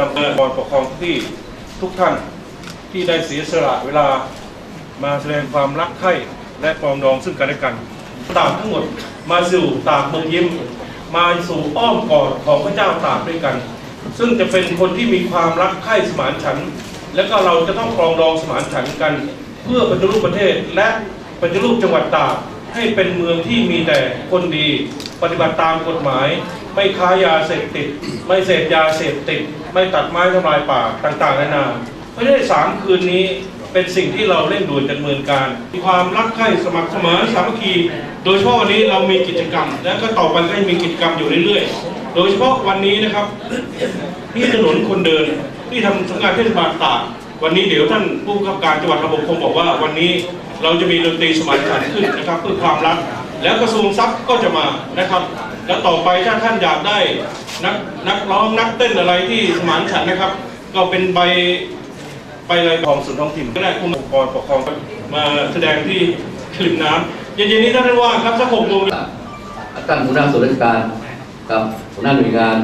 นำองค์กรปกครองที่ทุกท่านที่ได้เสียสละเวลามาแสดงความรักใคร่และปองดองซึ่งกันและกันตากทั้งหมดมาสู่ตากเมืองยิ้ม มาสู่อ้อมกอดของพระเจ้าตากด้วยกัน ซึ่งจะเป็นคนที่มีความรักใคร่สมานฉันท์และก็เราจะต้องปรองดองสมานฉันท์กัน เพื่อปฏิรูปประเทศและปฏิรูปจังหวัดตากให้เป็นเมืองที่มีแต่คนดี ปฏิบัติตามกฎหมาย ไม่ค้ายาเสพติด ไม่เสพยาเสพติด ไม่ตัดไม้ทำลายป่าต่างๆนานาเพราะฉะนั้นสามคืนนี้เป็นสิ่งที่เราเร่งด่วนดำเนินการ มีความรักใคร่สมัครเสมานสามัคคี โดยเฉพาะวันนี้เรามีกิจกรรม และก็ต่อไปก็มีกิจกรรมอยู่เรื่อยๆ โดยเฉพาะวันนี้นะครับ ที่ถนนคนเดินที่ทำสำนักงานเทศบาลตากวันนี้เดี๋ยวท่านผู้กำกับการจังหวัดระบบคงบอกว่า วันนี้เราจะมีดนตรีสมานฉันขึ้นนะครับเพื่อความรัก แล้วกระทรวงทรัพย์ก็จะมานะครับ แล้วต่อไปถ้าท่านอยากได้นักนักร้องนักเต้นอะไรที่สมานฉันนะครับ ก็เป็นใบใบอะไรของส่วนท้องถิ่นก็ได้ผู้องค์กรปกครองมาแสดงที่ริมน้ำเย็นๆนี้ท่านว่างครับสักหกโมงท่านหัวหน้าส่วนราชการกับหัวหน้าหน่วยงาน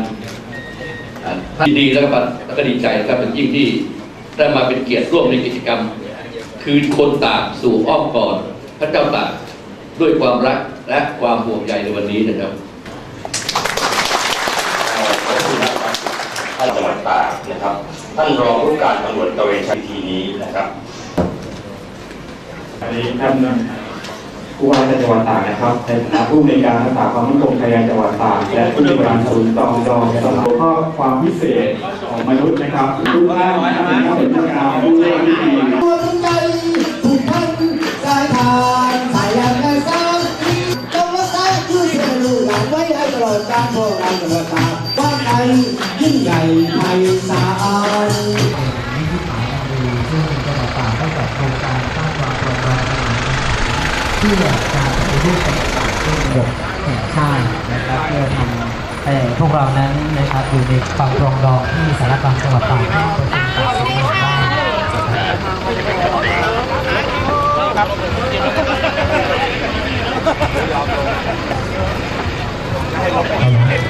ท่านดีแล้วก็แล้วก็ดีใจนะครับเป็นยิ่งที่ได้มาเป็นเกียรติร่วมในกิจกรรม คืนคนตากสู่อ้อมกอดพระเจ้าตากด้วยความรักและความห่วงใยในวันนี้นะครับ ขอบคุณนะครับท่านจังหวัดตากนะครับ ท่านรองผู้การตำรวจตระเวนชายทีนี้นะครับอันนี้ท่านผู้ว่าราชการจังหวัดตากนะครับในฐานะผู้ในวยการรักษาความมั่นคงภายในจังหวัดตากและผู้ในวยการศูนย์ตองจองสำหรับข้อความพิเศษของมนุษย์นะครับทุกท่านเป็นข้าราชการผู้เล่นที่ ยิ่งใหญ่ไพศาลซึ่งจังหวัตากได้จัดโครงการสร้างความปรองดองสมานฉันท์ที่อยากการปฏิรูปจังหวัดตากเป็นระบบแห่งชาตินะครับเพื่อทำให้พวกเรานั้นนะครับอยู่ในความปรองดองที่สารกลางจังหวัดตากให้ประชาชนสามารถได้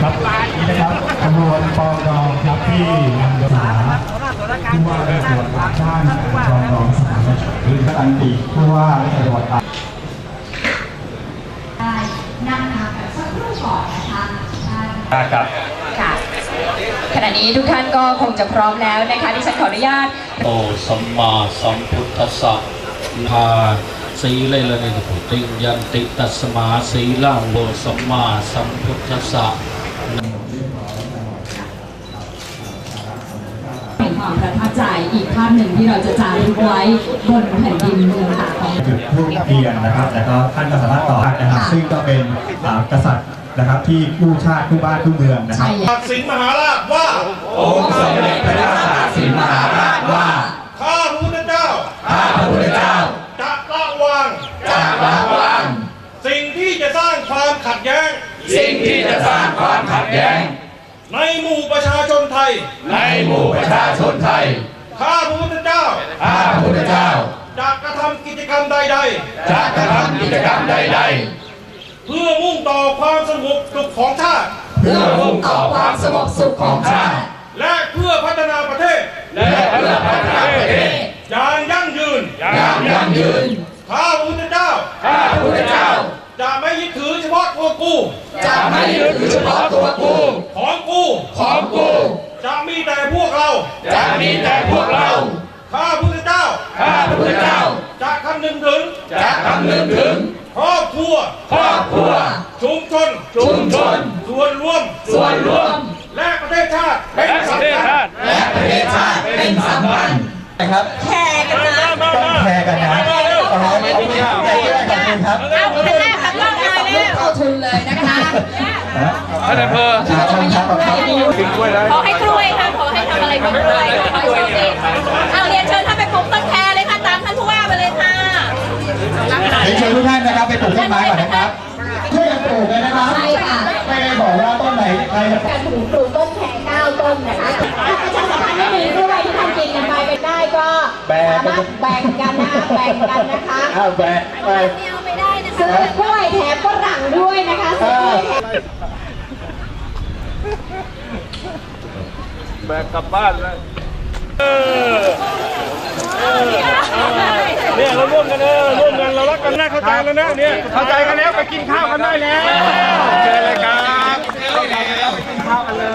ครับนี่นะครับขบวนป นำโดยสาผู้ว่าราชการจังหวัดตากชาติปองดองสานฉันท์หรืออันติผู้ว่าราชการจังหวัดตากได้นั่งพักสักครู่ก่อนนะคะท่านครับค่ะขณะนี้ทุกท่านก็คงจะพร้อมแล้วนะคะดิฉันขออนุญาตโอสัมมาสัมพุทธัสสะพาสีเลละนิพุติยันติตัสมาสีลังโวสัมมาสัมพุทธัสสะ เป็น ความประทับใจอีกภาพหนึ่งที่เราจะจารึกไว้บนแผ่นดินเมืองตากของจุดทูปเทียนนะครับแล้วก็ท่านก็สามารถต่อได้นะครับ ซึ่งก็เป็นอ่ากษัตริย์นะครับที่กู้ชาติกู้บ้านกู้เมืองนะครับใช่แล้วตัดสินมหาราชว่าองค์สมเด็จพระเจ้าตากสินมหาราชว่าข้าพระพุทธเจ้าข้าพระพุทธเจ้าจะละวางจะละวางสิ่งที่จะสร้างความขัดแย้ง สิ่งที่จะสร้างความขัดแย้ง ในหมู่ประชาชนไทย ในหมู่ประชาชนไทย ข้าพระพุทธเจ้า ข้าพระพุทธเจ้าจะกระทำกิจกรรมใดจะกระทำกิจกรรมใดๆ เพื่อมุ่งต่อความสงบสุขของชาติๆเพื่อมุ่งต่อความสงบสุขของชาติ และเพื่อพัฒนาประเทศ และเพื่อพัฒนาประเทศอย่างยั่งยืนอย่างยั่งยืน ข้าพระพุทธเจ้า ข้าพระพุทธเจ้า จะไม่ยึดถือเฉพาะตัวกู จะไม่ยึดถือเฉพาะตัวกูของกู ของกูจะมีแต่พวกเราจะมีแต่พวกเรา ข้าพระพุทธเจ้า ข้าพระพุทธเจ้า จะคำนึงถึง จะคำนึงถึง ครอบครัว ครอบครัว ชุมชน ชุมชน ส่วนรวม ส่วนรวม และประเทศชาติเป็นสำคัญและประเทศชาติเป็นสำคัญนะครับแชร์กันนะต้องแชร์กันนะขอบคุณครับขอบคุณครับเอาคณะขับรถมาแล้วเข้าทุนเลยนะคะ ท่านอำเภอครับขอบคุณครับขอให้กล้วยค่ะขอให้ทำอะไรก็กล้วยขอให้โชคดีเอาเรียนเชิญท่านไปปลูกต้นแคเลยค่ะตามท่านผู้ว่าไปเลยค่ะเรียนเชิญทุกท่านนะครับไปปลูกต้นไม้ก่อนนะครับช่วยกันปลูกเลยนะครับใช่ค่ะไม่ได้บอกว่าต้นไหนใครจะการปลูกปลูกต้นแคเก้าต้นนะคะประชาสัมพันธ์ให้ดีด้วยที่ท่านกินกันไปเป็นได้ก็สามารถแบ่งกันนะคะแบ่งกันนะคะอ้าวแบะไปเดียวไม่ได้นะคะซื้อกล้วยแถมฝรั่งด้วยนะคะซื้อกล้วย แบกกลับบ้านเลยเนี่ยเราร่วมกันเออร่วมกันเรารักกันนะเข้าใจแล้วนะเนี่ยเข้าใจกันแล้วไปกินข้าวกันได้แล้วเชิญเลยครับเวไปกินข้าวกันเลย